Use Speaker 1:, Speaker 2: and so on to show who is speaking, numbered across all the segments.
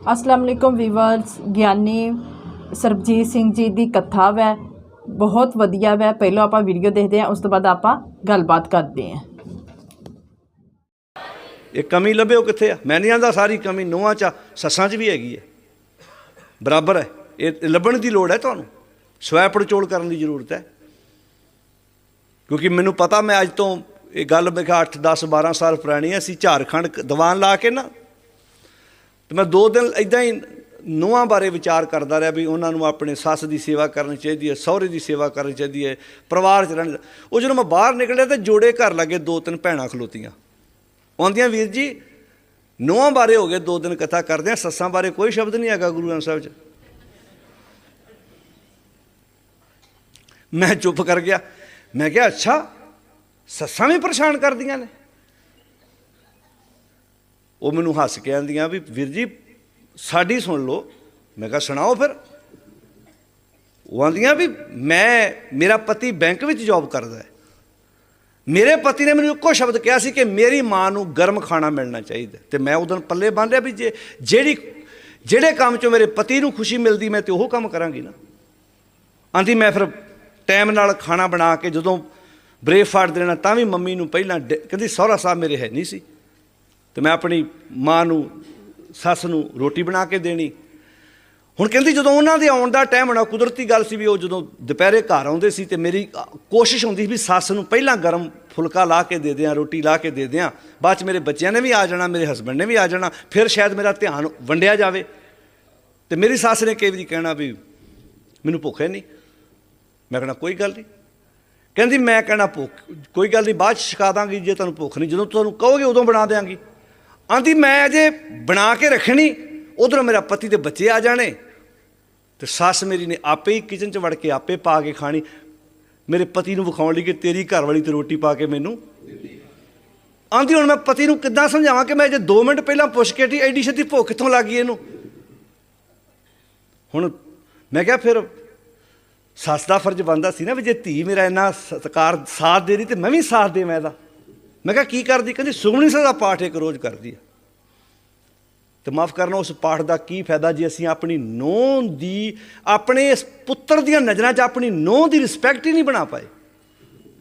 Speaker 1: ਅਸਲਾਮ ਅਲੈਕੁਮ ਵੀਵਰਸ ਗਿਆਨੀ ਸਰਬਜੀਤ ਸਿੰਘ ਜੀ ਦੀ ਕਥਾ ਵੈ ਬਹੁਤ ਵਧੀਆ ਵੈ। ਪਹਿਲਾਂ ਆਪਾਂ ਵੀਡੀਓ ਦੇਖਦੇ ਹਾਂ ਉਸ ਤੋਂ ਬਾਅਦ ਆਪਾਂ ਗੱਲਬਾਤ ਕਰਦੇ ਹਾਂ।
Speaker 2: ਇਹ ਕਮੀ ਲੱਭਿਓ ਕਿੱਥੇ ਆ? ਮੈਂ ਨਹੀਂ ਆਂਦਾ ਸਾਰੀ ਕਮੀ ਨੋਹਾਂ ਚ ਆ, ਸੱਸਾਂ 'ਚ ਵੀ ਹੈਗੀ ਹੈ ਬਰਾਬਰ ਹੈ। ਇਹ ਲੱਭਣ ਦੀ ਲੋੜ ਹੈ ਤੁਹਾਨੂੰ? ਸਵੈ ਪੜਚੋਲ ਕਰਨ ਦੀ ਜ਼ਰੂਰਤ ਹੈ। ਕਿਉਂਕਿ ਮੈਨੂੰ ਪਤਾ ਮੈਂ ਅੱਜ ਤੋਂ ਇਹ ਗੱਲ ਮੇਖਾ 8 10 12 ਸਾਲ ਪੁਰਾਣੀ ਹੈ ਅਸੀਂ ਝਾਰਖੰਡ ਕ- ਦੀਵਾਨ ਲਾ ਕੇ ਨਾ ਤੇ ਮੈਂ ਦੋ ਦਿਨ ਇਦਾਂ ਹੀ ਨੋਹਾਂ ਬਾਰੇ ਵਿਚਾਰ ਕਰਦਾ ਰਿਹਾ ਵੀ ਉਹਨਾਂ ਨੂੰ ਆਪਣੇ ਸੱਸ ਦੀ ਸੇਵਾ ਕਰਨੀ ਚਾਹੀਦੀ ਹੈ, ਸਹੁਰੇ ਦੀ ਸੇਵਾ ਕਰਨੀ ਚਾਹੀਦੀ ਹੈ, ਪਰਿਵਾਰ ਚ ਰਹਿਣ ਉਹ ਜਦੋਂ ਮੈਂ ਬਾਹਰ ਨਿਕਲਿਆ ਤੇ ਜੋੜੇ ਘਰ ਲੱਗੇ ਦੋ ਤਿੰਨ ਭੈਣਾਂ ਖਲੋਤੀਆਂ। ਆਉਂਦੀਆਂ, ਵੀਰ ਜੀ, ਨੋਹਾਂ ਬਾਰੇ ਹੋ ਗਏ ਦੋ ਦਿਨ ਕਥਾ ਕਰਦੇ ਆ, ਸੱਸਾਂ ਬਾਰੇ ਕੋਈ ਸ਼ਬਦ ਨਹੀਂ ਹੈਗਾ ਗੁਰੂ ਗ੍ਰੰਥ ਸਾਹਿਬ 'ਚ। ਮੈਂ ਚੁੱਪ ਕਰ ਗਿਆ। ਮੈਂ ਕਿਹਾ, ਅੱਛਾ, ਸੱਸਾਂ ਵੀ ਪਰੇਸ਼ਾਨ ਕਰਦੀਆਂ ਨੇ। ਉਹ ਮੈਨੂੰ ਹੱਸ ਕੇ ਆਂਦੀਆਂ ਵੀ ਵੀਰ ਜੀ, ਸਾਡੀ ਸੁਣ ਲਓ। ਮੈਂ ਕਿਹਾ, ਸੁਣਾਓ ਫਿਰ। ਉਹ ਆਂਦੀਆਂ ਵੀ ਮੈਂ, ਮੇਰਾ ਪਤੀ ਬੈਂਕ ਵਿੱਚ ਜੌਬ ਕਰਦਾ ਹੈ। ਮੇਰੇ ਪਤੀ ਨੇ ਮੈਨੂੰ ਇੱਕੋ ਸ਼ਬਦ ਕਿਹਾ ਸੀ ਕਿ ਮੇਰੀ ਮਾਂ ਨੂੰ ਗਰਮ ਖਾਣਾ ਮਿਲਣਾ ਚਾਹੀਦਾ ਤੇ ਮੈਂ ਉਦੋਂ ਪੱਲੇ ਬੰਨ ਲਿਆ ਵੀ ਜੇ, ਜਿਹੜੀ, ਜਿਹੜੇ ਕੰਮ 'ਚੋਂ ਮੇਰੇ ਪਤੀ ਨੂੰ ਖੁਸ਼ੀ ਮਿਲਦੀ, ਮੈਂ ਤੇ ਉਹ ਕੰਮ ਕਰਾਂਗੀ ਨਾ। ਆਂਦੀ, ਮੈਂ ਫਿਰ ਟਾਈਮ ਨਾਲ ਖਾਣਾ ਬਣਾ ਕੇ ਜਦੋਂ ਬ੍ਰੇਕਫਾਸਟ ਦੇਣਾ, ਤਾਂ ਵੀ ਮੰਮੀ ਨੂੰ ਪਹਿਲਾਂ ਡ- ਕਹਿੰਦੀ, ਸਹੁਰਾ ਸਾਹਿਬ ਮੇਰੇ ਹੈ ਨਹੀਂ ਸੀ। ਤੇ ਮੈਂ ਆਪਣੀ ਮਾਂ ਨੂੰ, ਸੱਸ ਨੂੰ ਰੋਟੀ ਬਣਾ ਕੇ ਦੇਣੀ। ਹੁਣ ਕਹਿੰਦੀ ਜਦੋਂ ਉਹਨਾਂ ਦੇ ਆਉਣ ਦਾ ਟਾਈਮ ਹੋਣਾ, ਕੁਦਰਤੀ ਗੱਲ ਸੀ ਵੀ ਉਹ ਜਦੋਂ ਦੁਪਹਿਰੇ ਘਰ ਆਉਂਦੇ ਸੀ ਤੇ ਮੇਰੀ ਕੋਸ਼ਿਸ਼ ਹੁੰਦੀ ਸੀ ਵੀ ਸੱਸ ਨੂੰ ਪਹਿਲਾਂ ਗਰਮ ਫੁਲਕਾ ਲਾ ਕੇ ਦੇ ਦਿਆਂ, ਰੋਟੀ ਲਾ ਕੇ ਦੇ ਦਿਆਂ। ਬਾਅਦ ਚ ਮੇਰੇ ਬੱਚਿਆਂ ਨੇ ਵੀ ਆ ਜਾਣਾ, ਮੇਰੇ ਹਸਬੰਡ ਨੇ ਵੀ ਆ ਜਾਣਾ, ਫਿਰ ਸ਼ਾਇਦ ਮੇਰਾ ਧਿਆਨ ਵੰਡਿਆ ਜਾਵੇ। ਤੇ ਮੇਰੀ ਸੱਸ ਨੇ ਕਈ ਵਾਰੀ ਕਹਿਣਾ ਵੀ, ਮੈਨੂੰ ਭੁੱਖ ਹੈ ਨਹੀਂ ਮੈਂ ਕਹਿਣਾ, ਕੋਈ ਗੱਲ ਨਹੀਂ ਕਹਿੰਦੀ, ਮੈਂ ਕਹਿਣਾ ਭੁੱਖ, ਕੋਈ ਗੱਲ ਨਹੀਂ ਬਾਅਦ ਚ ਛਕਾ ਦਾਂਗੀ, ਜੇ ਤੁਹਾਨੂੰ ਭੁੱਖ ਨਹੀਂ ਜਦੋਂ ਤੁਹਾਨੂੰ ਕਹੋਗੇ ਉਦੋਂ ਬਣਾ ਦਿਆਂਗੀ। ਆਂਦੀ, ਮੈਂ ਅਜੇ ਬਣਾ ਕੇ ਰੱਖਣੀ, ਉਧਰੋਂ ਮੇਰਾ ਪਤੀ ਦੇ ਬੱਚੇ ਆ ਜਾਣੇ। ਤੇ ਸੱਸ ਮੇਰੀ ਨੇ ਆਪੇ ਹੀ ਕਿਚਨ 'ਚ ਵੜ ਕੇ ਆਪੇ ਪਾ ਕੇ ਖਾਣੀ। ਮੇਰੇ ਪਤੀ ਨੂੰ ਵਿਖਾਉਣ ਲਈ ਕਿ ਤੇਰੀ ਘਰ ਵਾਲੀ ਤੇ ਰੋਟੀ ਪਾ ਕੇ ਮੈਨੂੰ ਆਂਦੀ, ਹੁਣ ਮੈਂ ਪਤੀ ਨੂੰ ਕਿੱਦਾਂ ਸਮਝਾਵਾਂ ਕਿ ਮੈਂ ਜੇ 2 ਮਿੰਟ ਪਹਿਲਾਂ ਪੁੱਛ ਕੇ ਟੀ ਐਡੀ ਛੇਤੀ ਭੁੱਖ ਕਿੱਥੋਂ ਲੱਗ ਗਈ ਇਹਨੂੰ? ਹੁਣ ਮੈਂ ਕਿਹਾ, ਫਿਰ ਸੱਸ ਦਾ ਫਰਜ਼ ਬਣਦਾ ਸੀ ਨਾ ਵੀ ਜੇ ਧੀ ਮੇਰਾ ਇੰਨਾ ਸਤਿਕਾਰ, ਸਾਥ ਦੇ ਰਹੀ ਤੇ ਮੈਂ ਵੀ ਸਾਥ ਦੇਵਾਂ ਇਹਦਾ। ਮੈਂ ਕਿਹਾ, ਕੀ ਕਰਦੀ? ਕਹਿੰਦੀ ਸੁਖਮਨੀ ਸਾਹਿਬ ਦਾ ਪਾਠ ਇੱਕ ਰੋਜ਼ ਕਰਦੀ ਆ। ਤੇ ਮਾਫ ਕਰਨਾ, ਉਸ ਪਾਠ ਦਾ ਕੀ ਫਾਇਦਾ ਜੇ ਅਸੀਂ ਆਪਣੀ ਨੋਹ ਦੀ, ਆਪਣੇ ਇਸ ਪੁੱਤਰ ਦੀਆਂ ਨਜ਼ਰਾਂ 'ਚ ਆਪਣੀ ਨੋਹ ਦੀ ਰਿਸਪੈਕਟ ਹੀ ਨਹੀਂ ਬਣਾ ਪਾਏ?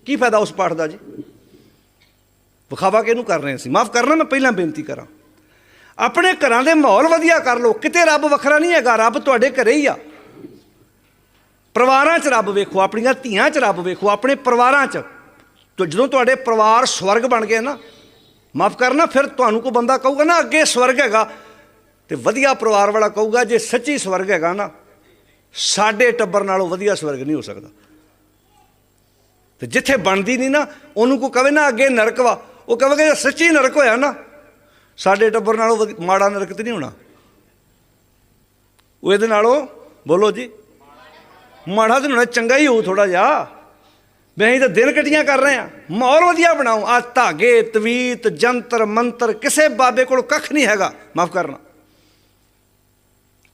Speaker 2: ਕੀ ਫਾਇਦਾ ਉਸ ਪਾਠ ਦਾ ਜੀ? ਵਿਖਾਵਾ ਕਿਹਨੂੰ ਕਰ ਰਹੇ ਸੀ ਮਾਫ ਕਰਨਾ, ਮੈਂ ਪਹਿਲਾਂ ਬੇਨਤੀ ਕਰਾਂ। ਆਪਣੇ ਘਰਾਂ ਦੇ ਮਾਹੌਲ ਵਧੀਆ ਕਰ ਲਓ। ਕਿਤੇ ਰੱਬ ਵੱਖਰਾ ਨਹੀਂ ਹੈਗਾ। ਰੱਬ ਤੁਹਾਡੇ ਘਰੇ ਹੀ ਆ। ਪਰਿਵਾਰਾਂ 'ਚ ਰੱਬ ਵੇਖੋ, ਆਪਣੀਆਂ ਧੀਆਂ 'ਚ ਰੱਬ ਵੇਖੋ, ਆਪਣੇ ਪਰਿਵਾਰਾਂ 'ਚ। ਤੋ ਜਦੋਂ ਤੁਹਾਡੇ ਪਰਿਵਾਰ ਸਵਰਗ ਬਣ ਗਏ ਨਾ, ਮਾਫ ਕਰਨਾ, ਫਿਰ ਤੁਹਾਨੂੰ ਕੋਈ ਬੰਦਾ ਕਹੂਗਾ ਨਾ, ਅੱਗੇ ਸਵਰਗ ਹੈਗਾ। ਤੇ ਵਧੀਆ ਪਰਿਵਾਰ ਵਾਲਾ ਕਹੂਗਾ, ਜੇ ਸੱਚੀ ਸਵਰਗ ਹੈਗਾ ਨਾ, ਸਾਡੇ ਟੱਬਰ ਨਾਲੋਂ ਵਧੀਆ ਸਵਰਗ ਨਹੀਂ ਹੋ ਸਕਦਾ। ਤੇ ਜਿੱਥੇ ਬਣਦੀ ਨਹੀਂ ਨਾ, ਉਹਨੂੰ ਕੋ ਕਵੇ ਨਾ, ਅੱਗੇ ਨਰਕ ਵਾ। ਉਹ ਕਹੇਗਾ, ਜੇ ਸੱਚੀ ਨਰਕ ਹੋਇਆ ਨਾ, ਸਾਡੇ ਟੱਬਰ ਨਾਲੋਂ ਮਾੜਾ ਨਰਕ ਤੇ ਨਹੀਂ ਹੋਣਾ। ਉਹ ਇਹਦੇ ਨਾਲੋਂ ਬੋਲੋ ਜੀ, ਮਾੜਾ ਤੇ ਹੋਣਾ, ਚੰਗਾ ਹੀ ਹੋਊ ਥੋੜਾ ਜਿਹਾ। ਮੈਂ ਅਸੀਂ ਤਾਂ ਦਿਨ ਕਟੀਆਂ ਕਰ ਰਹੇ। ਆ ਮਾਹੌਲ ਵਧੀਆ ਬਣਾਓ ਆ ਧਾਗੇ, ਤਵੀਤ, ਜੰਤਰ, ਮੰਤਰ ਕਿਸੇ ਬਾਬੇ ਕੋਲ ਕੱਖ ਨਹੀਂ ਹੈਗਾ। ਮਾਫ ਕਰਨਾ।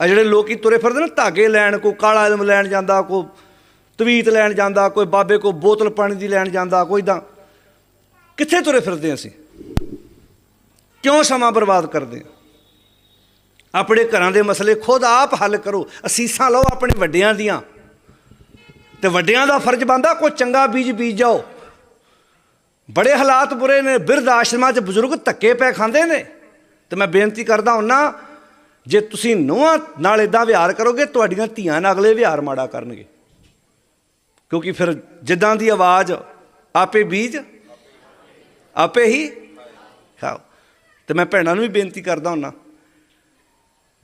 Speaker 2: ਆ ਜਿਹੜੇ ਲੋਕੀ ਤੁਰੇ ਫਿਰਦੇ ਨੇ, ਧਾਗੇ ਲੈਣ ਕੋ, ਕਾਲਾ ਇਲਮ ਲੈਣ ਜਾਂਦਾ, ਕੋ ਤਵੀਤ ਲੈਣ ਜਾਂਦਾ, ਕੋਈ ਬਾਬੇ ਕੋ ਬੋਤਲ ਪਾਣੀ ਦੀ ਲੈਣ ਜਾਂਦਾ, ਕੋਈ ਤਾਂ ਕਿੱਥੇ ਤੁਰੇ ਫਿਰਦੇ ਅਸੀਂ? ਕਿਉਂ ਸਮਾਂ ਬਰਬਾਦ ਕਰਦੇ ਆ ਆਪਣੇ ਘਰਾਂ ਦੇ ਮਸਲੇ ਖੁਦ ਆਪ ਹੱਲ ਕਰੋ। ਅਸੀਸਾਂ ਲਓ ਆਪਣੇ ਵੱਡਿਆਂ ਦੀਆਂ। ਤੇ ਵੱਡਿਆਂ ਦਾ ਫਰਜ਼ ਬੰਦਾ ਕੋਈ ਚੰਗਾ ਬੀਜ ਬੀਜ ਜਾਓ। ਬੜੇ ਹਾਲਾਤ ਬੁਰੇ ਨੇ, ਬਿਰਧ ਆਸ਼ਰਮਾਂ 'ਚ ਬਜ਼ੁਰਗ ਧੱਕੇ ਪੈ ਖਾਂਦੇ ਨੇ। ਤੇ ਮੈਂ ਬੇਨਤੀ ਕਰਦਾ ਹੁੰਨਾ, ਜੇ ਤੁਸੀਂ ਨੋਹਾਂ ਨਾਲ ਇਦਾਂ ਵਿਹਾਰ ਕਰੋਗੇ, ਤੁਹਾਡੀਆਂ ਧੀਆਂ ਨਾਲ ਅਗਲੇ ਵਿਹਾਰ ਮਾੜਾ ਕਰਨਗੇ। ਕਿਉਂਕਿ ਫਿਰ ਜਿੱਦਾਂ ਦੀ ਆਵਾਜ਼, ਆਪੇ ਬੀਜ, ਆਪੇ ਹੀ ਖਾਓ। ਤੇ ਮੈਂ ਭੈਣਾਂ ਨੂੰ ਵੀ ਬੇਨਤੀ ਕਰਦਾ ਹੁੰਨਾ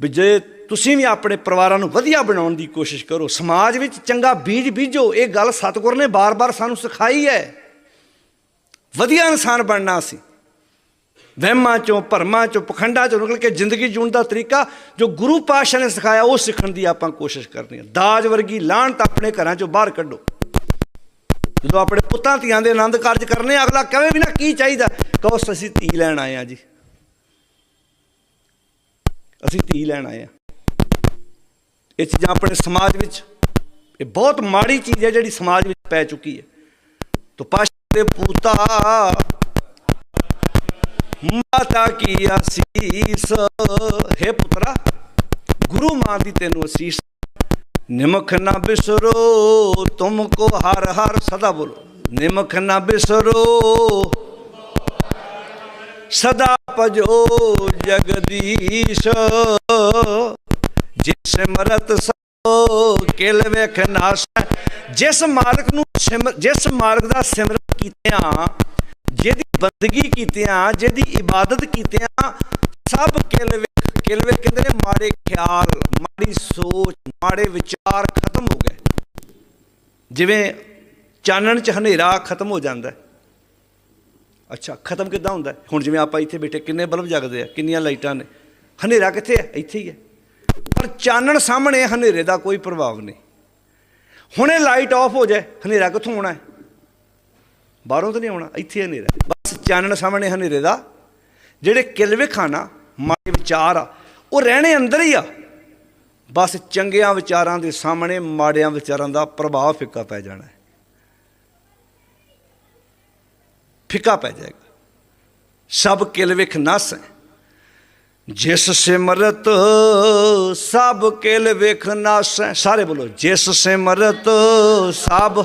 Speaker 2: ਵੀ ਜੇ ਤੁਸੀਂ ਵੀ ਆਪਣੇ ਪਰਿਵਾਰਾਂ ਨੂੰ ਵਧੀਆ ਬਣਾਉਣ ਦੀ ਕੋਸ਼ਿਸ਼ ਕਰੋ, ਸਮਾਜ ਵਿੱਚ ਚੰਗਾ ਬੀਜ ਬੀਜੋ, ਇਹ ਗੱਲ ਸਤਿਗੁਰ ਨੇ ਬਾਰ-ਬਾਰ ਸਾਨੂੰ ਸਿਖਾਈ ਹੈ। ਵਧੀਆ ਇਨਸਾਨ ਬਣਨਾ ਸੀ। ਵਹਿਮਾਂ ਚੋਂ, ਭਰਮਾਂ ਚੋਂ, ਪਖੰਡਾਂ ਚੋਂ ਨਿਕਲ ਕੇ ਜ਼ਿੰਦਗੀ ਜੀਉਣ ਦਾ ਤਰੀਕਾ ਜੋ ਗੁਰੂ ਪਾਤਸ਼ਾਹ ਨੇ ਸਿਖਾਇਆ, ਉਹ ਸਿੱਖਣ ਦੀ ਆਪਾਂ ਕੋਸ਼ਿਸ਼ ਕਰਨੀ ਹੈ। ਦਾਜ ਵਰਗੀ ਲਾਹਣਤ ਆਪਣੇ ਘਰਾਂ ਚੋਂ ਬਾਹਰ ਕੱਢੋ। ਜਦੋਂ ਆਪਣੇ ਪੁੱਤਾਂ ਧੀਆਂ ਦੇ ਆਨੰਦ ਕਾਰਜ ਕਰਨੇ ਅਗਲਾ ਕਹੇ ਵੀ ਨਾ, ਕੀ ਚਾਹੀਦਾ? ਕਹੋ, ਅਸੀਂ ਧੀ ਲੈਣ ਆਏ ਆ ਜੀ। ਅਸੀਂ ਧੀ ਲੈਣ ਆਏ ਆ। ਇਹ ਚੀਜ਼ਾਂ ਆਪਣੇ ਸਮਾਜ ਵਿੱਚ, ਇਹ ਬਹੁਤ ਮਾੜੀ ਚੀਜ਼ ਹੈ ਜਿਹੜੀ ਸਮਾਜ ਵਿੱਚ ਪੈ ਚੁੱਕੀ ਹੈ। ਤੋ ਪਾਸ਼ਾ ਦੇ ਪੂਤਾ, ਮਾਤਾ ਕੀ ਅਸੀਸ? ਹੈ ਪੁੱਤਰਾ, ਗੁਰੂ ਮਾਂ ਦੀ ਤੈਨੂੰ ਅਸੀਸ। ਨਿਮਖ ਨਾ ਬਿਸਰੋ ਤੁਮ ਕੋ ਹਰ ਹਰ ਸਦਾ ਬੋਲੋ। ਨਿਮਖ ਨਾ ਬਿਸਰੋ ਸਦਾ ਭਜੋ ਜਗਦੀਸ਼। ਜਿਸ ਸਿਮਰਤ ਸੋ ਕਿਲ ਵੇਖ ਨਾਸ। ਜਿਸ ਮਾਲਕ ਨੂੰ ਸਿਮਰ ਜਿਸ ਮਾਲਕ ਦਾ ਸਿਮਰਨ ਕੀਤਿਆਂ, ਜਿਹਦੀ ਬੰਦਗੀ ਕੀਤਿਆਂ, ਜਿਹਦੀ ਇਬਾਦਤ ਕੀਤਿਆਂ, ਸਭ ਕਿਲ ਵੇਖ ਕਿਲ ਵੇਖ ਕਹਿੰਦੇ ਨੇ ਮਾੜੇ ਖਿਆਲ, ਮਾੜੀ ਸੋਚ, ਮਾੜੇ ਵਿਚਾਰ ਖਤਮ ਹੋ ਗਏ। ਜਿਵੇਂ ਚਾਨਣ ਚ ਹਨੇਰਾ ਖਤਮ ਹੋ ਜਾਂਦਾ ਹੈ। ਅੱਛਾ, ਖਤਮ ਕਿੱਦਾਂ ਹੁੰਦਾ? ਹੁਣ ਜਿਵੇਂ ਆਪਾਂ ਇੱਥੇ ਬੈਠੇ, ਕਿੰਨੇ ਬਲਬ ਜਗਦੇ ਆ, ਕਿੰਨੀਆਂ ਲਾਈਟਾਂ ਨੇ? ਹਨੇਰਾ ਕਿੱਥੇ ਹੈ ਇੱਥੇ ਹੀ ਹੈ ਪਰ ਚਾਨਣ ਸਾਹਮਣੇ ਹਨੇਰੇ ਦਾ ਕੋਈ ਪ੍ਰਭਾਵ ਨਹੀਂ। ਹੁਣੇ ਲਾਈਟ ਆਫ ਹੋ ਜਾਏ, ਹਨੇਰਾ ਕਿੱਥੋਂ ਆਉਣਾ ਹੈ? ਬਾਹਰੋਂ ਤਾਂ ਨਹੀਂ ਆਉਣਾ, ਇੱਥੇ ਹਨੇਰਾ ਬਸ ਚਾਨਣ ਸਾਹਮਣੇ ਹਨੇਰੇ ਦਾ, ਜਿਹੜੇ ਕਿਲਵੇ ਖਾਨਾ ਮਾੜੇ ਵਿਚਾਰ ਆ, ਉਹ ਰਹਿਣੇ ਅੰਦਰ ਹੀ ਆ। ਬਸ ਚੰਗਿਆਂ ਵਿਚਾਰਾਂ ਦੇ ਸਾਹਮਣੇ ਮਾੜਿਆਂ ਵਿਚਾਰਾਂ ਦਾ ਪ੍ਰਭਾਵ ਫਿੱਕਾ ਪੈ ਜਾਣਾ ਹੈ। ਫਿੱਕਾ ਪੈ ਜਾਏਗਾ। ਸਭ ਕਿਲ ਵਿਖ ਨਸ ਹੈ। ਜਿਸ ਸਿਮਰਤ, ਸਭ ਕਿਲ ਵਿਖ ਨਸ ਹੈ। ਸਾਰੇ ਬੋਲੋ, ਜਿਸ ਸਿਮਰਤ, ਸਭ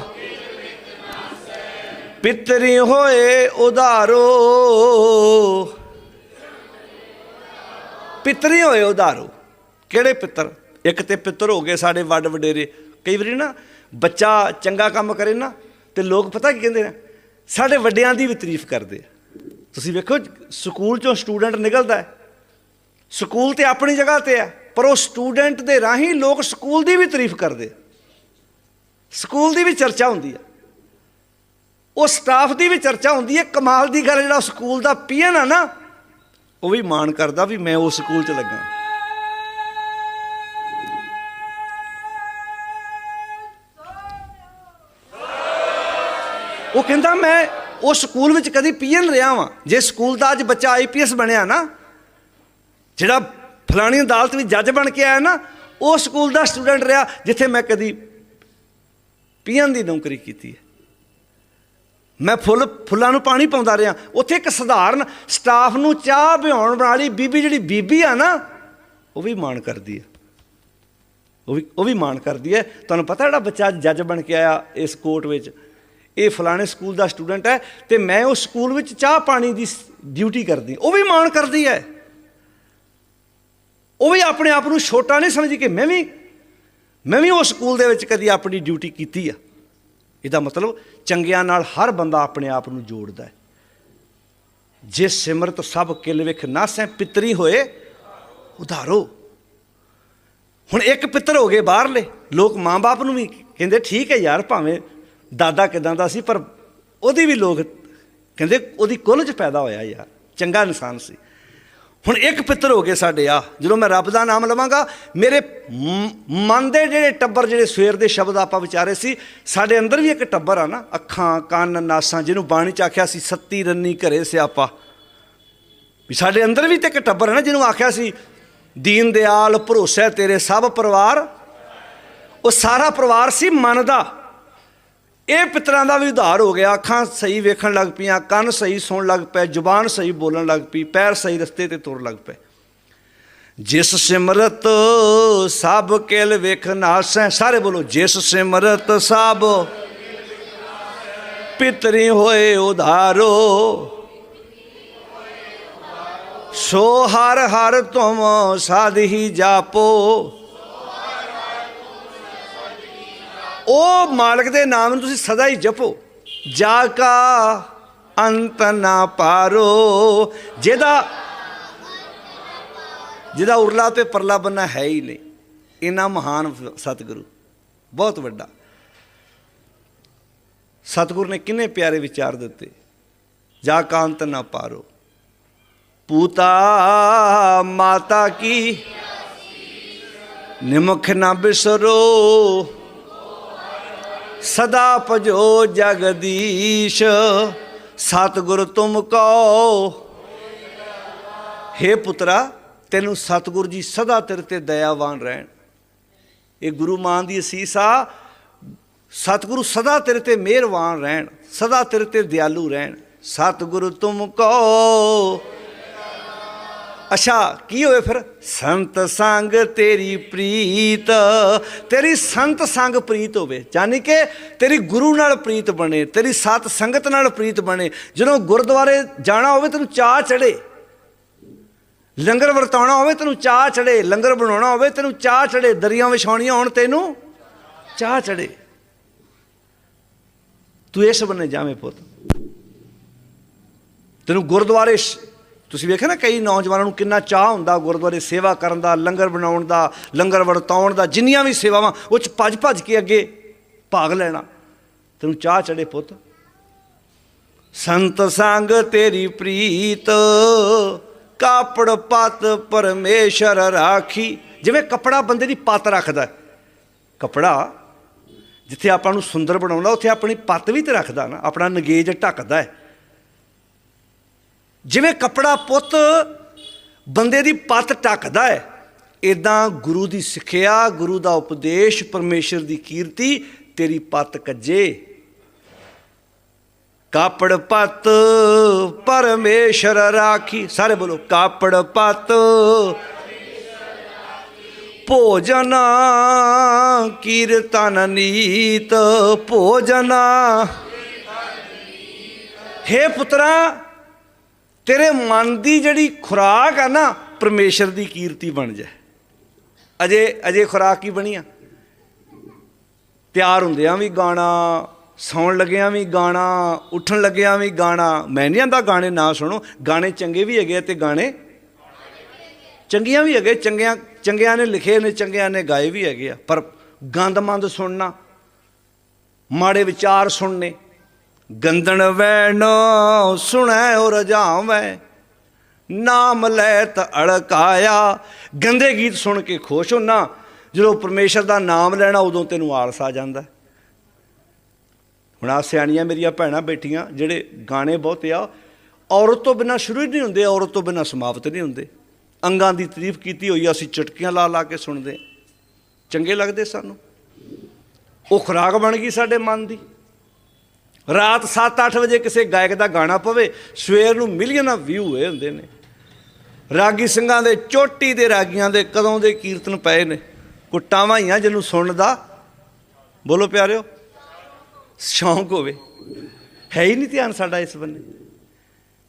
Speaker 2: ਪਿਤਰੀ ਹੋਏ ਉਧਾਰੋ। ਪਿਤਰੀ ਹੋਏ ਉਧਾਰੋ। ਕਿਹੜੇ ਪਿੱਤਰ? ਇੱਕ ਤੇ ਪਿੱਤਰ ਹੋ ਗਏ ਸਾਡੇ ਵੱਡ ਵਡੇਰੇ। ਕਈ ਵਾਰੀ ਨਾ ਬੱਚਾ ਚੰਗਾ ਕੰਮ ਕਰੇ ਨਾ, ਤੇ ਲੋਕ ਪਤਾ ਕੀ ਕਹਿੰਦੇ ਨੇ? ਸਾਡੇ ਵੱਡਿਆਂ ਦੀ ਵੀ ਤਾਰੀਫ ਕਰਦੇ ਆ। ਤੁਸੀਂ ਵੇਖੋ, ਸਕੂਲ ਚੋਂ ਸਟੂਡੈਂਟ ਨਿਕਲਦਾ ਹੈ। ਸਕੂਲ ਤੇ ਆਪਣੀ ਜਗ੍ਹਾ ਤੇ ਹੈ, ਪਰ ਉਹ ਸਟੂਡੈਂਟ ਦੇ ਰਾਹੀਂ ਲੋਕ ਸਕੂਲ ਦੀ ਵੀ ਤਾਰੀਫ ਕਰਦੇ ਸਕੂਲ ਦੀ ਵੀ ਚਰਚਾ ਹੁੰਦੀ ਹੈ। ਉਹ ਸਟਾਫ ਦੀ ਵੀ ਚਰਚਾ ਹੁੰਦੀ ਹੈ। ਕਮਾਲ ਦੀ ਗੱਲ ਜਿਹੜਾ ਸਕੂਲ ਦਾ ਪੀਐਨ ਆ ਨਾ, ਉਹ ਵੀ ਮਾਣ ਕਰਦਾ ਵੀ ਮੈਂ ਉਸ ਸਕੂਲ 'ਚ ਲੱਗਾ। ਉਹ ਕਹਿੰਦਾ, ਮੈਂ ਉਸ ਸਕੂਲ ਵਿੱਚ ਕਦੀ ਪੀਐਨ ਰਿਹਾ ਵਾਂ। ਜੇ ਸਕੂਲ ਦਾ ਅੱਜ ਬੱਚਾ ਆਈਪੀਐਸ ਬਣਿਆ ਨਾ, ਜਿਹੜਾ ਫਲਾਣੀ ਅਦਾਲਤ ਵਿੱਚ ਜੱਜ ਬਣ ਕੇ ਆਇਆ ਨਾ, ਉਹ ਸਕੂਲ ਦਾ ਸਟੂਡੈਂਟ ਰਿਹਾ, ਜਿੱਥੇ ਮੈਂ ਕਦੀ ਪੀਐਨ ਦੀ ਨੌਕਰੀ ਕੀਤੀ ਹੈ। ਮੈਂ ਫੁੱਲ, ਫੁੱਲਾਂ ਨੂੰ ਪਾਣੀ ਪਾਉਂਦਾ ਰਿਹਾ। ਉੱਥੇ ਇੱਕ ਸਧਾਰਨ ਸਟਾਫ ਨੂੰ ਚਾਹ ਪਿਆਉਣ ਵਾਲੀ ਬੀਬੀ ਜਿਹੜੀ ਬੀਬੀ ਆ ਨਾ, ਉਹ ਵੀ ਮਾਣ ਕਰਦੀ ਹੈ। ਉਹ ਵੀ ਉਹ ਵੀ ਮਾਣ ਕਰਦੀ ਹੈ। ਤੁਹਾਨੂੰ ਪਤਾ ਜਿਹੜਾ ਬੱਚਾ ਜੱਜ ਬਣ ਕੇ ਆਇਆ ਇਸ ਕੋਰਟ ਵਿੱਚ? ਇਹ ਫਲਾਣੇ ਸਕੂਲ ਦਾ ਸਟੂਡੈਂਟ ਹੈ ਤੇ ਮੈਂ ਉਸ ਸਕੂਲ ਵਿੱਚ ਚਾਹ ਪਾਣੀ ਦੀ ਡਿਊਟੀ ਕਰਦੀ। ਉਹ ਵੀ ਮਾਣ ਕਰਦੀ ਹੈ। ਉਹ ਵੀ ਆਪਣੇ ਆਪ ਨੂੰ ਛੋਟਾ ਨਹੀਂ ਸਮਝਦੀ ਕਿ ਮੈਂ ਵੀ ਮੈਂ ਵੀ ਉਸ ਸਕੂਲ ਦੇ ਵਿੱਚ ਕਦੀ ਆਪਣੀ ਡਿਊਟੀ ਕੀਤੀ ਆ। ਇਹਦਾ ਮਤਲਬ ਚੰਗਿਆਂ ਨਾਲ ਹਰ ਬੰਦਾ ਆਪਣੇ ਆਪ ਨੂੰ ਜੋੜਦਾ ਹੈ। ਜੇ ਸਿਮਰਤ ਸਭ ਕਿਲ ਵਿਖ ਨਾਸੈ ਪਿਤਰੀ ਹੋਏ, ਉਧਾਰੋ। ਹੁਣ ਇੱਕ ਪਿੱਤਰ ਹੋ ਗਏ ਬਾਹਰਲੇ, ਲੋਕ ਮਾਂ-ਬਾਪ ਨੂੰ ਵੀ ਕਹਿੰਦੇ, ਠੀਕ ਹੈ ਯਾਰ, ਭਾਵੇਂ ਦਾਦਾ ਕਿਦਾਂ ਦਾ ਸੀ, ਪਰ ਉਹਦੀ ਵੀ ਲੋਕ ਕਹਿੰਦੇ ਉਹਦੀ ਕੁੱਲ 'ਚ ਪੈਦਾ ਹੋਇਆ ਯਾਰ, ਚੰਗਾ ਇਨਸਾਨ ਸੀ। ਹੁਣ ਇੱਕ ਪਿੱਤਰ ਹੋ ਗਏ ਸਾਡੇ ਆ, ਜਦੋਂ ਮੈਂ ਰੱਬ ਦਾ ਨਾਮ ਲਵਾਂਗਾ, ਮੇਰੇ ਮ- ਮਨ ਦੇ ਜਿਹੜੇ ਟੱਬਰ, ਜਿਹੜੇ ਸਵੇਰ ਦੇ ਸ਼ਬਦ ਆਪਾਂ ਵਿਚਾਰੇ ਸੀ, ਸਾਡੇ ਅੰਦਰ ਵੀ ਇੱਕ ਟੱਬਰ ਆ ਨਾ, ਅੱਖਾਂ, ਕੰਨ, ਨਾਸਾਂ, ਜਿਹਨੂੰ ਬਾਣੀ ਚ ਆਖਿਆ ਸੀ, ਸੱਤੀ ਰੰਨੀ ਘਰੇ ਸਿਆਪਾ। ਵੀ ਸਾਡੇ ਅੰਦਰ ਵੀ ਤੇ ਇੱਕ ਟੱਬਰ ਹੈ ਨਾ, ਜਿਹਨੂੰ ਆਖਿਆ ਸੀ, ਦੀਨ ਦਿਆਲ, ਭਰੋਸਾ ਤੇਰੇ ਸਭ ਪਰਿਵਾਰ। ਉਹ ਸਾਰਾ ਪਰਿਵਾਰ ਸੀ ਮਨ ਦਾ। ਇਹ ਪਿਤਰਾਂ ਦਾ ਵੀ ਉਧਾਰ ਹੋ ਗਿਆ। ਅੱਖਾਂ ਸਹੀ ਵੇਖਣ ਲੱਗ ਪਈਆਂ, ਕੰਨ ਸਹੀ ਸੁਣਨ ਲੱਗ ਪਏ, ਜ਼ੁਬਾਨ ਸਹੀ ਬੋਲਣ ਲੱਗ ਪਈ, ਪੈਰ ਸਹੀ ਰਸਤੇ ਤੇ ਤੁਰਨ ਲੱਗ ਪਏ। ਜਿਸ ਸਿਮਰਤ ਸਭ ਕਿਲ ਵੇਖ ਨਾਸੈ, ਸਾਰੇ ਬੋਲੋ, ਜਿਸ ਸਿਮਰਤ ਸਭ ਪਿਤਰੀ ਹੋਏ ਉਧਾਰੋ, ਸੋ ਹਰ ਹਰ ਤੁਮ ਸਾਧ ਹੀ ਜਾਪੋ। ਉਹ ਮਾਲਕ ਦੇ ਨਾਮ ਨੂੰ ਤੁਸੀਂ ਸਦਾ ਹੀ ਜਪੋ। ਜਾ ਕਾ ਅੰਤ ਨਾ ਪਾਰੋ। ਜਿਹਦਾ ਜਿਹਦਾ ਉਰਲਾ ਤੇ ਪਰਲਾ ਬੰਨਾ ਹੈ ਹੀ ਨਹੀਂ। ਇਨਾ ਮਹਾਨ ਸਤਿਗੁਰੂ। ਬਹੁਤ ਵੱਡਾ। ਸਤਿਗੁਰ ਨੇ ਕਿੰਨੇ ਪਿਆਰੇ ਵਿਚਾਰ ਦਿੱਤੇ। ਜਾ ਕਾ ਅੰਤ ਨਾ ਪਾਰੋ। ਪੂਤਾ ਮਾਤਾ ਕੀ ਨਿਮਖ ਨਾ ਬਿਸਰੋ। ਸਦਾ ਭਜੋ ਜਗਦੀਸ਼, ਸਤਿਗੁਰ ਤੁਮ ਕੋ। ਹੇ ਪੁੱਤਰਾ, ਤੈਨੂੰ ਸਤਿਗੁਰ ਜੀ ਸਦਾ ਤੇਰੇ ਤੇ ਦਇਆਵਾਨ ਰਹਿਣ। ਇਹ ਗੁਰੂ ਮਾਨ ਦੀ ਅਸੀਸ ਆ, ਸਤਿਗੁਰੂ ਸਦਾ ਤੇਰੇ ਤੇ ਮਿਹਰਬਾਨ ਰਹਿਣ, ਸਦਾ ਤੇਰੇ ਤੇ ਦਿਆਲੂ ਰਹਿਣ। ਸਤਿਗੁਰੂ ਤੁਮ ਕੋ। ਅੱਛਾ, ਕੀ ਹੋਵੇ ਫਿਰ? ਸੰਤ ਸੰਗ ਤੇਰੀ ਪ੍ਰੀਤ। ਤੇਰੀ ਸੰਤ ਸੰਗ ਪ੍ਰੀਤ ਹੋਵੇ ਯਾਨੀ ਕਿ ਤੇਰੀ ਗੁਰੂ ਨਾਲ ਪ੍ਰੀਤ ਬਣੇ, ਤੇਰੀ ਸਤ ਸੰਗਤ ਨਾਲ ਪ੍ਰੀਤ ਬਣੇ। ਜਦੋਂ ਗੁਰਦੁਆਰੇ ਜਾਣਾ ਹੋਵੇ ਤੈਨੂੰ ਚਾਹ ਚੜੇ ਲੰਗਰ ਵਰਤਾਉਣਾ ਹੋਵੇ ਤੈਨੂੰ ਚਾਹ ਚੜੇ ਲੰਗਰ ਬਣਾਉਣਾ ਹੋਵੇ ਤੈਨੂੰ ਚਾਹ ਚੜੇ ਦਰੀਆਂ ਵਿਛਾਉਣੀਆਂ ਹੋਣ ਤੈਨੂੰ ਚਾਹ ਚੜੇ ਤੂੰ ਇਸ ਬੰਨੇ ਜਾਵੇਂ ਪੁੱਤ। ਤੈਨੂੰ ਗੁਰਦੁਆਰੇ ਤੁਸੀਂ ਵੇਖਿਆ ਨਾ ਕਈ ਨੌਜਵਾਨਾਂ ਨੂੰ ਕਿੰਨਾ ਚਾਹ ਹੁੰਦਾ ਗੁਰਦੁਆਰੇ ਸੇਵਾ ਕਰਨ ਦਾ, ਲੰਗਰ ਬਣਾਉਣ ਦਾ, ਲੰਗਰ ਵਰਤਾਉਣ ਦਾ, ਜਿੰਨੀਆਂ ਵੀ ਸੇਵਾਵਾਂ, ਉਹ ਚ ਭੱਜ ਭੱਜ ਕੇ ਅੱਗੇ ਭਾਗ ਲੈਣਾ। ਤੈਨੂੰ ਚਾਹ ਚੜੇ ਪੁੱਤ। ਸੰਤ ਸੰਗ ਤੇਰੀ ਪ੍ਰੀਤ, ਕਾਪੜ ਪਤ ਪਰਮੇਸ਼ਰ ਰਾਖੀ। ਜਿਵੇਂ ਕਪੜਾ ਬੰਦੇ ਦੀ ਪਤ ਰੱਖਦਾ ਹੈ। ਕਪੜਾ ਜਿੱਥੇ ਆਪਾਂ ਨੂੰ ਸੁੰਦਰ ਬਣਾਉਂਦਾ, ਉੱਥੇ ਆਪਣੀ ਪੱਤ ਵੀ ਤੇ ਰੱਖਦਾ ਨਾ, ਆਪਣਾ ਨਗੇਜ ਢੱਕਦਾ ਹੈ। ਜਿਵੇਂ ਕਪੜਾ ਪੁੱਤ ਬੰਦੇ ਦੀ ਪੱਤ ਢੱਕਦਾ ਹੈ ਇਦਾਂ ਗੁਰੂ ਦੀ ਸਿੱਖਿਆ, ਗੁਰੂ ਦਾ ਉਪਦੇਸ਼, ਪਰਮੇਸ਼ਰ ਦੀ ਕੀਰਤੀ, ਤੇਰੀ ਪੱਤ ਕੱਜੇ। ਕਾਪੜ ਪੱਤ ਪਰਮੇਸ਼ਰ ਰਾਖੀ। ਸਾਰੇ ਬੋਲੋ, ਕਾਪੜ ਪੱਤ ਭੋਜਨ ਕੀਰਤਨ ਨੀਤ, ਭੋਜਨ। ਹੇ ਪੁੱਤਰਾ ਤੇਰੇ ਮਨ ਦੀ ਜਿਹੜੀ ਖੁਰਾਕ ਆ ਨਾ, ਪਰਮੇਸ਼ਰ ਦੀ ਕੀਰਤੀ ਬਣ ਜਾਏ। ਅਜੇ ਅਜੇ ਖੁਰਾਕ ਕੀ ਬਣੀ ਆ। ਤਿਆਰ ਹੁੰਦਿਆਂ ਵੀ ਗਾਣਾ, ਸੌਣ ਲੱਗਿਆਂ ਵੀ ਗਾਣਾ, ਉੱਠਣ ਲੱਗਿਆਂ ਵੀ ਗਾਣਾ। ਮੈਂ ਨਹੀਂ ਆਂਦਾ ਗਾਣੇ ਨਾ ਸੁਣੋ, ਗਾਣੇ ਚੰਗੇ ਵੀ ਹੈਗੇ ਆ ਤੇ ਗਾਣੇ ਚੰਗੀਆਂ ਵੀ ਹੈਗੇ, ਚੰਗਿਆਂ ਚੰਗਿਆਂ ਨੇ ਲਿਖੇ ਨੇ, ਚੰਗਿਆਂ ਨੇ ਗਾਏ ਵੀ ਹੈਗੇ ਆ। ਪਰ ਗੰਦਮੰਦ ਸੁਣਨਾ, ਮਾੜੇ ਵਿਚਾਰ ਸੁਣਨੇ ਗੰਦਣ ਵੈਣ ਸੁਣੈ ਔ ਰਜਾਵੈ। ਨਾਮ ਲੈ ਤ ਅੜਕਾਇਆ। ਗੰਦੇ ਗੀਤ ਸੁਣ ਕੇ ਖੁਸ਼ ਹੋਣਾ ਜਦੋਂ ਪਰਮੇਸ਼ਰ ਦਾ ਨਾਮ ਲੈਣਾ, ਉਦੋਂ ਤੈਨੂੰ ਆਲਸ ਆ ਜਾਂਦਾ। ਹੁਣ ਆ ਸਿਆਣੀਆਂ ਮੇਰੀਆਂ ਭੈਣਾਂ ਬੈਠੀਆਂ, ਜਿਹੜੇ ਗਾਣੇ ਬਹੁਤ ਆ, ਔਰਤ ਤੋਂ ਬਿਨਾ ਸ਼ੁਰੂ ਹੀ ਨਹੀਂ ਹੁੰਦੇ, ਔਰਤ ਤੋਂ ਬਿਨਾ ਸਮਾਪਤ ਨਹੀਂ ਹੁੰਦੇ। ਅੰਗਾਂ ਦੀ ਤਾਰੀਫ ਕੀਤੀ ਹੋਈ ਅਸੀਂ ਚਟਕੀਆਂ ਲਾ ਲਾ ਕੇ ਸੁਣਦੇ। ਚੰਗੇ ਲੱਗਦੇ ਸਾਨੂੰ। ਉਹ ਖੁਰਾਕ ਬਣ ਗਈ ਸਾਡੇ ਮਨ ਦੀ। ਰਾਤ 7-8 ਵਜੇ ਕਿਸੇ ਗਾਇਕ ਦਾ ਗਾਣਾ ਪਵੇ, ਸਵੇਰ ਨੂੰ ਮਿਲੀਅਨਾਂ ਵਿਊ ਹੋਏ ਹੁੰਦੇ ਨੇ। ਰਾਗੀ ਸਿੰਘਾਂ ਦੇ, ਚੋਟੀ ਦੇ ਰਾਗੀਆਂ ਦੇ ਕਦੋਂ ਦੇ ਕੀਰਤਨ ਪਏ ਨੇ। ਕੁੱਟਾਵਾਂ ਹੀ ਆ ਜਿਹਨੂੰ ਸੁਣਨ ਦਾ। ਬੋਲੋ ਪਿਆਰਿਓ, ਸ਼ੌਂਕ ਹੋਵੇ। ਹੈ ਹੀ ਨਹੀਂ ਧਿਆਨ ਸਾਡਾ ਇਸ ਬੰਨੇ।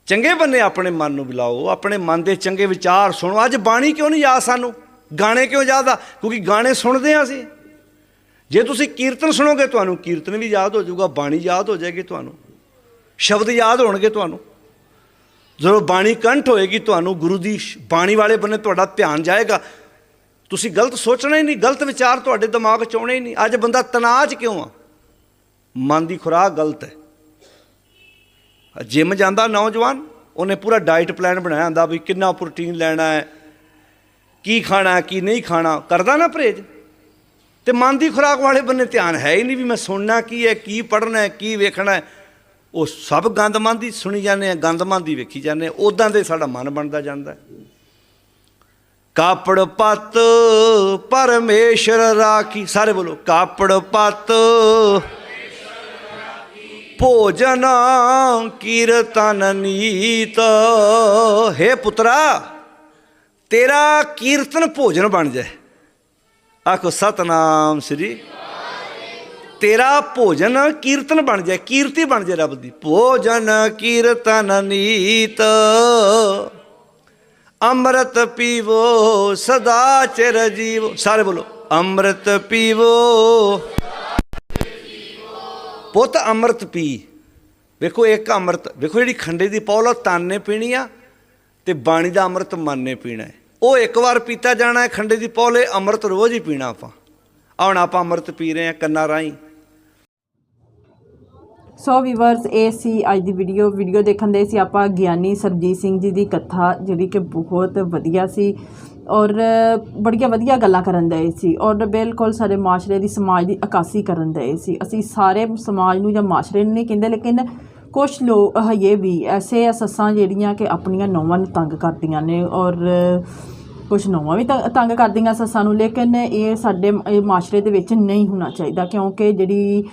Speaker 2: ਚੰਗੇ ਬੰਨੇ ਆਪਣੇ ਮਨ ਨੂੰ ਬੁਲਾਓ, ਆਪਣੇ ਮਨ ਦੇ ਚੰਗੇ ਵਿਚਾਰ ਸੁਣੋ। ਅੱਜ ਬਾਣੀ ਕਿਉਂ ਨਹੀਂ ਯਾਦ ਸਾਨੂੰ? ਗਾਣੇ ਕਿਉਂ ਯਾਦ ਆ? ਕਿਉਂਕਿ ਗਾਣੇ ਸੁਣਦੇ ਆ ਅਸੀਂ। ਜੇ ਤੁਸੀਂ ਕੀਰਤਨ ਸੁਣੋਗੇ ਤੁਹਾਨੂੰ, ਕੀਰਤਨ ਵੀ ਯਾਦ ਹੋ ਜਾਊਗਾ, ਬਾਣੀ ਯਾਦ ਹੋ ਜਾਏਗੀ ਤੁਹਾਨੂੰ, ਸ਼ਬਦ ਯਾਦ ਹੋਣਗੇ ਤੁਹਾਨੂੰ। ਜਦੋਂ ਬਾਣੀ ਕੰਠ ਹੋਏਗੀ ਤੁਹਾਨੂੰ, ਗੁਰੂ ਦੀ ਬਾਣੀ ਵਾਲੇ ਬੰਨੇ ਤੁਹਾਡਾ ਧਿਆਨ ਜਾਏਗਾ। ਤੁਸੀਂ ਗਲਤ ਸੋਚਣਾ ਹੀ ਨਹੀਂ, ਗਲਤ ਵਿਚਾਰ ਤੁਹਾਡੇ ਦਿਮਾਗ 'ਚ ਆਉਣੇ ਹੀ ਨਹੀਂ। ਅੱਜ ਬੰਦਾ ਤਣਾਅ 'ਚ ਕਿਉਂ ਆ? ਮਨ ਦੀ ਖੁਰਾਕ ਗਲਤ ਹੈ। ਜਿਮ ਜਾਂਦਾ ਨੌਜਵਾਨ, ਉਹਨੇ ਪੂਰਾ ਡਾਈਟ ਪਲਾਨ ਬਣਾਇਆ ਹੁੰਦਾ ਵੀ ਕਿੰਨਾ ਪ੍ਰੋਟੀਨ ਲੈਣਾ ਹੈ, ਕੀ ਖਾਣਾ ਕੀ ਨਹੀਂ ਖਾਣਾ, ਕਰਦਾ ਨਾ ਪਰਹੇਜ। ਤੇ ਮਨ ਦੀ ਖੁਰਾਕ ਵਾਲੇ ਬੰਨੇ ਧਿਆਨ ਹੈ ਹੀ ਨਹੀਂ ਵੀ ਮੈਂ ਸੁਣਨਾ ਕੀ ਹੈ, ਕੀ ਪੜ੍ਹਨਾ ਹੈ, ਕੀ ਵੇਖਣਾ ਹੈ। ਉਹ ਸਭ ਗੰਦਮੰਦ ਹੀ ਸੁਣੀ ਜਾਂਦੇ ਆ ਗੰਦਮੰਦ ਹੀ ਵੇਖੀ ਜਾਂਦੇ ਆ। ਉਦਾਂ ਦੇ ਸਾਡਾ ਮਨ ਬਣਦਾ ਜਾਂਦਾ ਕਾਪੜ ਪਤ ਪਰਮੇਸ਼ਰ ਰਾਖੀ, ਸਾਰੇ ਬੋਲੋ, ਕਾਪੜ ਪਤ ਭੋਜਨ ਕੀਰਤਨ ਨੀਤ। ਹੈ ਪੁੱਤਰਾ, ਤੇਰਾ ਕੀਰਤਨ ਭੋਜਨ ਬਣ ਜਾਏ। ਆਖੋ, ਸਤਨਾਮ ਸ੍ਰੀ ਤੇਰਾ ਭੋਜਨ ਕੀਰਤਨ ਬਣ ਜਾਏ, ਕੀਰਤੀ ਬਣ ਜਾਏ ਰੱਬ ਦੀ। ਭੋਜਨ ਕੀਰਤਨ ਨੀਤ, ਅੰਮ੍ਰਿਤ ਪੀਵੋ, ਸਦਾ ਚਿਰ ਜੀਵੋ। ਸਾਰੇ ਬੋਲੋ, ਅੰਮ੍ਰਿਤ ਪੀਵੋ, ਪੁੱਤ ਅੰਮ੍ਰਿਤ ਪੀ। ਵੇਖੋ, ਇੱਕ ਅੰਮ੍ਰਿਤ, ਵੇਖੋ ਜਿਹੜੀ ਖੰਡੇ ਦੀ ਪੌਲ ਆ ਤਾਨੇ ਪੀਣੀ ਆ ਤੇ ਬਾਣੀ ਦਾ ਅੰਮ੍ਰਿਤ ਮਨ ਨੇ ਪੀਣਾ ਹੈ। ਉਹ ਇੱਕ ਵਾਰ ਪੀਤਾ ਜਾਣਾ ਹੈ, ਖੰਡੇ ਦੀ ਪੌਲ, ਅੰਮ੍ਰਿਤ ਰੋਜ਼ ਹੀ ਪੀਣਾ ਆਪਾਂ। ਹੁਣ ਆਪਾਂ ਅੰਮ੍ਰਿਤ ਪੀ ਰਹੇ ਹਾਂ, ਕੰਨਾਂ ਰਾਹੀਂ।
Speaker 1: ਸੋ ਵੀਵਰਸ ਇਹ ਸੀ ਅੱਜ ਦੀ ਵੀਡੀਓ ਵੀਡੀਓ ਦੇਖਣ ਦੇ ਸੀ ਆਪਾਂ ਗਿਆਨੀ ਸਰਜੀਤ ਸਿੰਘ ਜੀ ਦੀ ਕਥਾ, ਜਿਹੜੀ ਕਿ ਬਹੁਤ ਵਧੀਆ ਸੀ ਔਰ ਬੜੀਆਂ ਵਧੀਆ ਗੱਲਾਂ ਕਰਨ ਦੇ ਸੀ ਔਰ ਬਿਲਕੁਲ ਸਾਡੇ ਮਾਸ਼ਰੇ ਦੀ ਸਮਾਜ ਦੀ ਅਕਾਸੀ ਕਰਨ ਦੇ ਸੀ। ਅਸੀਂ ਸਾਰੇ ਸਮਾਜ ਨੂੰ ਜਾਂ ਮਾਸ਼ਰੇ ਨੂੰ ਨਹੀਂ ਕਹਿੰਦੇ, ਲੇਕਿਨ ਕੁਝ ਲੋਕ ਹਜੇ ਵੀ ਐਸੇ ਆ ਸੱਸਾਂ ਜਿਹੜੀਆਂ ਕਿ ਆਪਣੀਆਂ ਨੌਵਾਂ ਨੂੰ ਤੰਗ ਕਰਦੀਆਂ ਨੇ ਔਰ ਕੁਝ ਨੌਵਾਂ ਵੀ ਤੰ ਤੰਗ ਕਰਦੀਆਂ ਸੱਸਾਂ ਨੂੰ ਲੇਕਿਨ ਇਹ ਸਾਡੇ ਇਹ ਮਾਸ਼ਰੇ ਦੇ ਵਿੱਚ ਨਹੀਂ ਹੋਣਾ ਚਾਹੀਦਾ ਕਿਉਂਕਿ ਜਿਹੜੀ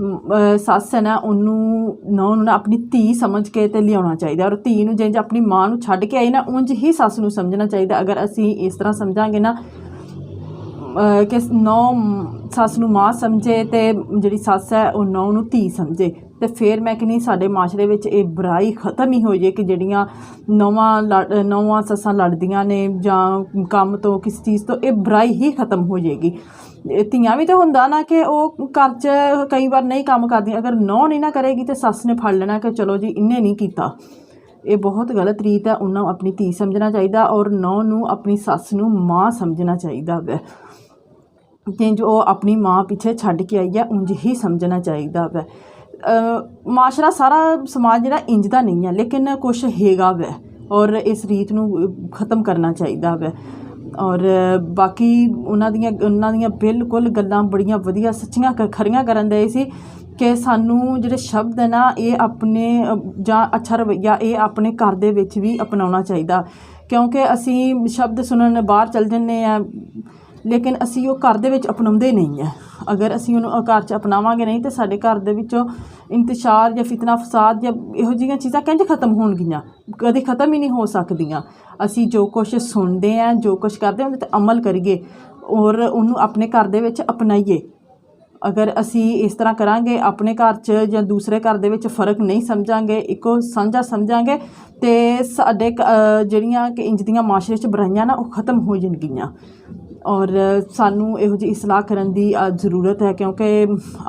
Speaker 1: ਮ, ਅਹ, ਸੱਸ ਹੈ ਨਾ ਉਹਨੂੰ ਨੌ ਨੂੰ ਨਾ ਆਪਣੀ ਧੀ ਸਮਝ ਕੇ ਤੇ ਲਿਆਉਣਾ ਚਾਹੀਦਾ ਔਰ ਧੀ ਨੂੰ ਜਿੰਜ ਆਪਣੀ ਮਾਂ ਨੂੰ ਛੱਡ ਕੇ ਆਈ ਨਾ ਉਂਝ ਹੀ ਸੱਸ ਨੂੰ ਸਮਝਣਾ ਚਾਹੀਦਾ। ਅਗਰ ਅਸੀਂ ਇਸ ਤਰ੍ਹਾਂ ਸਮਝਾਂਗੇ ਨਾ ਅਹ ਕਿ ਨੌ ਸੱਸ ਨੂੰ ਮਾਂ ਸਮਝੇ ਤੇ ਜਿਹੜੀ ਸੱਸ ਹੈ ਉਹ ਨੌ ਨੂੰ ਧੀ ਸਮਝੇ। ਤੇ ਫਿਰ ਮੈਂ ਕਹਿੰਦੀ ਸਾਡੇ ਮਾਸ਼ਰੇ ਵਿੱਚ ਇਹ ਬੁਰਾਈ ਖਤਮ ਹੀ ਹੋ ਜੇ ਕਿ ਜਿਹੜੀਆਂ ਨਵਾਂ ਲੜ- ਨੌਵਾਂ ਸੱਸਾਂ ਲੜਦੀਆਂ ਨੇ ਜਾਂ ਕੰਮ ਤੋਂ, ਕਿਸ ਚੀਜ਼ ਤੋਂ, ਇਹ ਬੁਰਾਈ ਹੀ ਖਤਮ ਹੋ ਜਾਏਗੀ। ਇਹ ਧੀਆਂ ਵੀ ਤਾਂ ਹੁੰਦਾ ਨਾ ਕਿ ਉਹ ਘਰ 'ਚ ਕਈ ਵਾਰ ਨਹੀਂ ਕੰਮ ਕਰਦੀਆਂ। ਅਗਰ ਨੌ ਨਹੀਂ ਨਾ ਕਰੇਗੀ ਤੇ ਸੱਸ ਨੇ ਫੜ ਲੈਣਾ ਕਿ ਚਲੋ ਜੀ ਇਹਨੇ ਨਹੀਂ ਕੀਤਾ। ਇਹ ਬਹੁਤ ਗਲਤ ਰੀਤ ਹੈ, ਉਹਨਾਂ ਨੂੰ ਆਪਣੀ ਧੀ ਸਮਝਣਾ ਚਾਹੀਦਾ ਔਰ ਨੌ ਨੂੰ ਆਪਣੀ ਸੱਸ ਨੂੰ ਮਾਂ ਸਮਝਣਾ ਚਾਹੀਦਾ ਵੈ। ਕਿ ਜੋ ਉਹ ਆਪਣੀ ਮਾਂ ਪਿੱਛੇ ਛੱਡ ਕੇ ਆਈ ਹੈ, ਉਂਝ ਹੀ ਸਮਝਣਾ ਚਾਹੀਦਾ ਵੈ। ਮਾਸ਼ਰਾ ਸਾਰਾ ਸਮਾਜ ਜਿਹੜਾ ਇੰਜ ਦਾ ਨਹੀਂ ਹੈ ਲੇਕਿਨ ਕੁਛ ਹੈਗਾ ਵੈ, ਔਰ ਇਸ ਰੀਤ ਨੂੰ ਖਤਮ ਕਰਨਾ ਚਾਹੀਦਾ ਵੈ। ਔਰ ਬਾਕੀ ਉਹਨਾਂ ਦੀਆਂ ਉਹਨਾਂ ਦੀਆਂ ਬਿਲਕੁਲ ਗੱਲਾਂ ਬੜੀਆਂ ਵਧੀਆ, ਸੱਚੀਆਂ ਖਰੀਆਂ ਕਰਨ ਦੇ ਸੀ ਕਿ ਸਾਨੂੰ ਜਿਹੜੇ ਸ਼ਬਦ ਹੈ ਨਾ, ਇਹ ਆਪਣੇ ਜਾਂ ਅੱਛਾ ਰਵੱਈਆ, ਇਹ ਆਪਣੇ ਘਰ ਦੇ ਵਿੱਚ ਵੀ ਅਪਣਾਉਣਾ ਚਾਹੀਦਾ। ਕਿਉਂਕਿ ਅਸੀਂ ਸ਼ਬਦ ਸੁਣਨ ਬਾਹਰ ਚਲ ਜੰਨੇ ਆ ਲੇਕਿਨ ਅਸੀਂ ਉਹ ਘਰ ਦੇ ਵਿੱਚ ਅਪਣਾਉਂਦੇ ਨਹੀਂ ਹੈ ਅਗਰ ਅਸੀਂ ਉਹਨੂੰ ਘਰ 'ਚ ਅਪਣਾਵਾਂਗੇ ਨਹੀਂ, ਤੇ ਸਾਡੇ ਘਰ ਦੇ ਵਿੱਚੋਂ ਇੰਤਸ਼ਾਰ ਜਾਂ ਫਿਤਨਾ ਫਸਾਦ ਜਾਂ ਇਹੋ ਜਿਹੀਆਂ ਚੀਜ਼ਾਂ ਕਿੰਜ ਖਤਮ ਹੋਣਗੀਆਂ। ਕਦੇ ਖਤਮ ਹੀ ਨਹੀਂ ਹੋ ਸਕਦੀਆਂ। ਅਸੀਂ ਜੋ ਕੁਝ ਸੁਣਦੇ ਹਾਂ ਜੋ ਕੁਝ ਕਰਦੇ ਹਾਂ ਉਹਦੇ ਤੇ ਅਮਲ ਕਰੀਏ ਔਰ ਉਹਨੂੰ ਆਪਣੇ ਘਰ ਦੇ ਵਿੱਚ ਅਪਣਾਈਏ। ਅਗਰ ਅਸੀਂ ਇਸ ਤਰ੍ਹਾਂ ਕਰਾਂਗੇ, ਆਪਣੇ ਘਰ 'ਚ ਜਾਂ ਦੂਸਰੇ ਘਰ ਦੇ ਵਿੱਚ ਫ਼ਰਕ ਨਹੀਂ ਸਮਝਾਂਗੇ, ਇੱਕੋ ਸਾਂਝਾ ਸਮਝਾਂਗੇ, ਤੇ ਸਾਡੇ ਜਿਹੜੀਆਂ ਕਿ ਇੰਜ ਦੀਆਂ ਮਾਸ਼ਰੇ 'ਚ ਬੁਰਾਈਆਂ ਨਾ, ਉਹ ਖਤਮ ਹੋ ਜਾਣਗੀਆਂ। ਔਰ ਸਾਨੂੰ ਇਹੋ ਜਿਹੀ ਇਸਲਾਹ ਕਰਨ ਦੀ ਜ਼ਰੂਰਤ ਹੈ, ਕਿਉਂਕਿ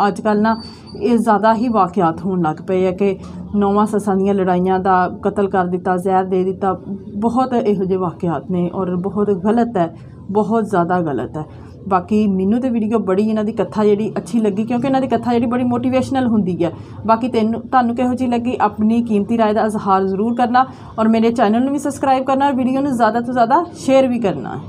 Speaker 1: ਅੱਜ ਕੱਲ੍ਹ ਨਾ ਇਹ ਜ਼ਿਆਦਾ ਹੀ ਵਾਕਿਆਤ ਹੋਣ ਲੱਗ ਪਏ ਹੈ ਕਿ ਨੌਵਾਂ ਸੱਸਾਂ ਦੀਆਂ ਲੜਾਈਆਂ ਦਾ ਕਤਲ ਕਰ ਦਿੱਤਾ, ਜ਼ਹਿਰ ਦੇ ਦਿੱਤਾ, ਬਹੁਤ ਇਹੋ ਜਿਹੇ ਵਾਕਿਆਤ ਨੇ ਔਰ ਬਹੁਤ ਗਲਤ ਹੈ, ਬਹੁਤ ਜ਼ਿਆਦਾ ਗਲਤ ਹੈ। ਬਾਕੀ ਮੈਨੂੰ ਤੇ ਵੀਡੀਓ ਬੜੀ ਇਹਨਾਂ ਦੀ ਕਥਾ ਜਿਹੜੀ ਅੱਛੀ ਲੱਗੀ, ਕਿਉਂਕਿ ਇਹਨਾਂ ਦੀ ਕਥਾ ਜਿਹੜੀ ਬੜੀ ਮੋਟੀਵੇਸ਼ਨਲ ਹੁੰਦੀ ਹੈ। ਬਾਕੀ ਤੈਨੂੰ, ਤੁਹਾਨੂੰ ਕਿਹੋ ਜਿਹੀ ਲੱਗੀ, ਆਪਣੀ ਕੀਮਤੀ ਰਾਏ ਦਾ ਇਜ਼ਹਾਰ ਜ਼ਰੂਰ ਕਰਨਾ ਔਰ ਮੇਰੇ ਚੈਨਲ ਨੂੰ ਵੀ ਸਬਸਕ੍ਰਾਈਬ ਕਰਨਾ ਔਰ ਵੀਡੀਓ ਨੂੰ ਜ਼ਿਆਦਾ ਤੋਂ ਜ਼ਿਆਦਾ ਸ਼ੇਅਰ ਵੀ ਕਰਨਾ।